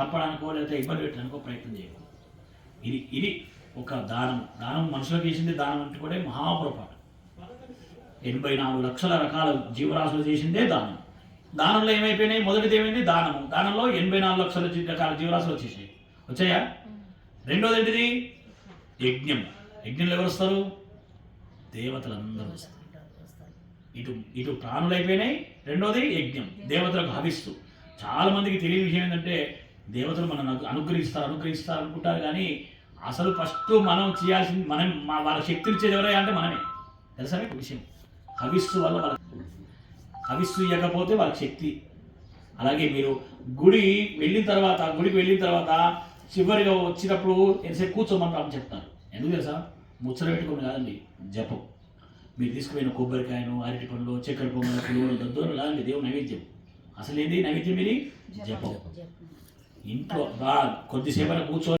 చంపడానికో లేకపోతే ఇబ్బంది పెట్టడానికో ప్రయత్నం చేయకూడదు. ఇది ఇది ఒక దానం. దానం మనుషులకు చేసింది దానం అంటే కూడా మహాపురపాటు. ఎనభై నాలుగు లక్షల రకాల జీవరాశులు చేసిందే దానం. దానంలో ఏమైపోయినాయి? మొదటిది ఏమైంది? దానము. దానంలో ఎనభై నాలుగు లక్షల రకాల జీవరాశులు వచ్చేసాయి వచ్చాయా? రెండోది ఏంటిది? యజ్ఞం. యజ్ఞంలో ఎవరు వస్తారు? దేవతలందరూ వస్తారు. ఇటు ఇటు ప్రాణులు అయిపోయినాయి. రెండోది యజ్ఞం. దేవతలకు హవిస్తూ చాలామందికి తెలియని విషయం ఏంటంటే దేవతలు మనం అనుగ్రహిస్తారు అనుగ్రహిస్తారు అనుకుంటారు కానీ అసలు ఫస్ట్ మనం చేయాల్సింది మనం మా వాళ్ళ శక్తిని ఇచ్చేది ఎవరయ్యా అంటే మనమే. తెలుసా మీకు విషయం? హవిస్సు వల్ల వాళ్ళ హవిస్సు ఇవ్వకపోతే వాళ్ళకి శక్తి. అలాగే మీరు గుడి వెళ్ళిన తర్వాత గుడికి వెళ్ళిన తర్వాత చివరిగా వచ్చినప్పుడు ఎంతసేపు కూర్చోమంటామని చెప్తారు. ఎందుకు తెలుసా? ముచ్చట పెట్టుకుని కాదండి జపం. మీరు తీసుకుపోయిన కొబ్బరికాయను అరటి పండ్లు చక్కెర పొంగలు పులుగులు దద్దోలు కాదండి దేవుడు నైవేద్యం. అసలు ఏంది నైవేద్యం ఇది? జపం. ఇంట్లో బా కూర్చొని